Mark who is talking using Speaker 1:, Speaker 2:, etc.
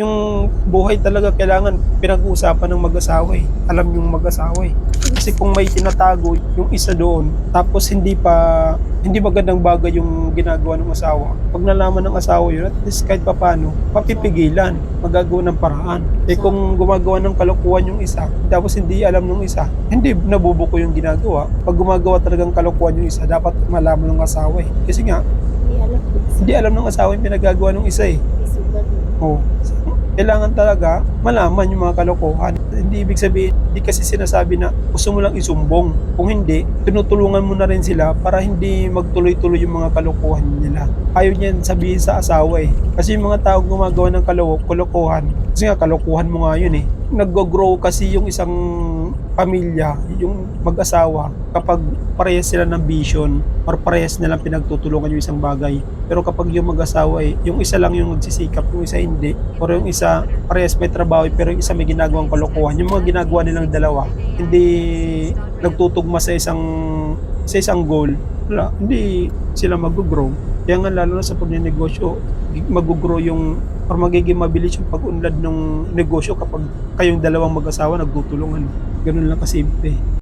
Speaker 1: Yung buhay talaga kailangan pinag-uusapan ng mag-asawa eh. Alam yung mag-asawa eh. Kasi kung may tinatago yung isa doon, tapos hindi pa, hindi magandang bagay yung ginagawa ng asawa. Pag nalaman ng asawa yun, at least kahit papano, papipigilan, magagawa ng paraan. Eh kung gumagawa ng kalokohan yung isa, tapos hindi alam ng isa, hindi nabubuko yung ginagawa. Pag gumagawa talagang kalokohan yung isa, dapat malaman ng asawa eh. Kasi nga,
Speaker 2: Hindi alam
Speaker 1: hindi alam ng asawa yung pinagagawa ng isa eh.
Speaker 2: Mo.
Speaker 1: Oh. Kailangan talaga malaman yung mga kalokohan. Hindi ibig sabihin, hindi kasi sinasabi na gusto mo lang isumbong. Kung hindi, tinutulungan mo na rin sila para hindi magtuloy-tuloy yung mga kalokohan nila. Ayaw niyan sabihin sa asawa eh. Kasi yung mga tao gumagawa ng kalo- kalokohan, kasi nga kalokohan mo nga yun eh. Nag-grow kasi yung isang pamilya, yung mag-asawa, kapag parehas sila ng vision or parehas nilang pinagtutulungan yung isang bagay. Pero kapag yung mag-asawa eh, yung isa lang yung nagsisikap, yung isa hindi. Or yung isa parehas may trabaho pero yung isa may ginagawang kalokohan. Yung mga ginagawa nilang dalawa, hindi nagtutugma sa isang sa isang goal. Wala, hindi sila mag-grow. Kaya nga lalo na sa pagnenegosyo, mag-grow yung or magiging mabilis yung pag-unlad ng negosyo kapag kayong dalawang mag-asawa nagtutulungan. Ganun lang kasimple.